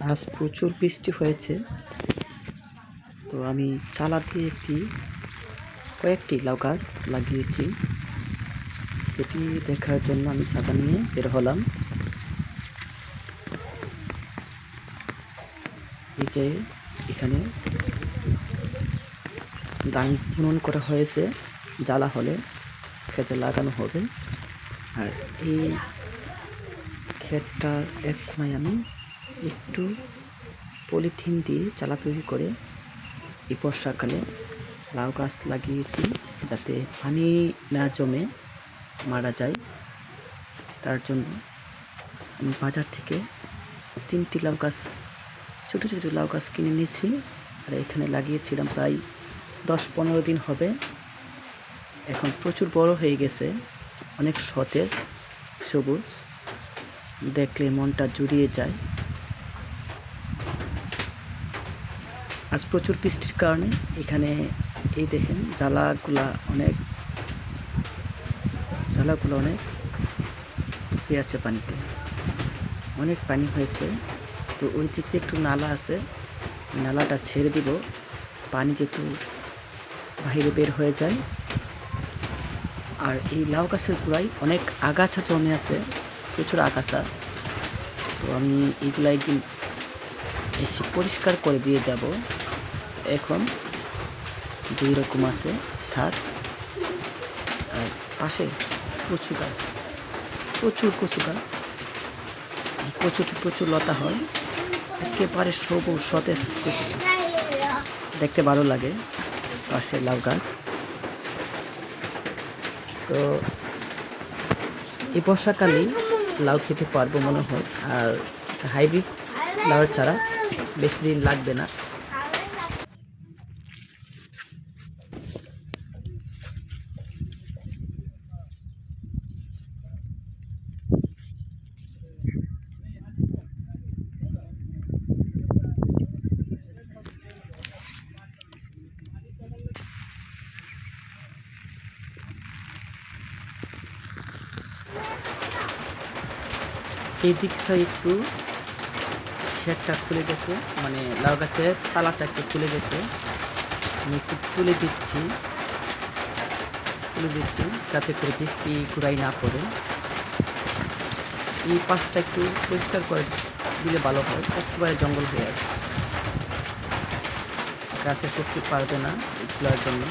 আজ প্রচুর বৃষ্টি হয়েছে। তো আমি চালা দিয়ে একটি, কয়েকটি লাউ গাছ লাগিয়েছি। সেটি দেখার জন্য আমি সাদা নিয়ে বের হলাম। এই যে এখানে দান বুনন করা হয়েছে, জ্বালা হলে খেতে লাগানো হবে। আর এই ক্ষেতটার এক কোনায় আমি একটু পলিথিন দিয়ে চালা তৈরি করে এই বর্ষাকালে লাউ গাছ লাগিয়েছি যাতে পানি না জমে মারা যায়। তার জন্য আমি বাজার থেকে তিনটি লাউ গাছ, ছোটো ছোটো লাউ গাছ কিনে নিয়েছি। আর এখানে লাগিয়েছিলাম প্রায় দশ পনেরো দিন হবে। এখন প্রচুর বড় হয়ে গেছে, অনেক সতেজ, সবুজ। দেখলে মনটা জুড়িয়ে যায়। আজ প্রচুর বৃষ্টির কারণে এখানে এই দেখেন জ্বালাগুলা অনেক, জ্বালাগুলো অনেক পেয়েছে পানিতে। অনেক পানি হয়েছে। তো ওই দিক একটু নালা আছে। নালাটা ছেড়ে দিব। পানি যেহেতু বাইরে বের হয়ে যায়। আর এই লাউ গাছের গোড়ায় অনেক আগাছা জমে আছে। প্রচুর আগাছা। তো আমি এইগুলো একদিন এসে পরিষ্কার করে দিয়ে যাব। এখন দুই রকম আছে থাক আর পাশে কচু গাছ। প্রচুর কচু গাছ। কচুতে প্রচুর লতা হয়। একেবারে সবুজ, সতেজ কচু দেখতে ভালো লাগে পাশে লাউ গাছ। তো এই বর্ষাকালেই লাউ খেতে পারব মনে হয়। আর হাইব্রিড লাউয়ের চারা বেশি দিন লাগবে না। এই দিকটা একটু শেডটা খুলে গেছে মানে লাউ গাছের তালাটা একটু খুলে গেছে। আমি একটু তুলে দিচ্ছি তুলে দিচ্ছি যাতে করে বৃষ্টি ঘুরাই না পড়ে। এই পাশটা একটু পরিষ্কার করে দিলে ভালো হয়, একেবারে জঙ্গল হয়ে আছে। গাছে শক্তি পারবে না এগুলোর জন্য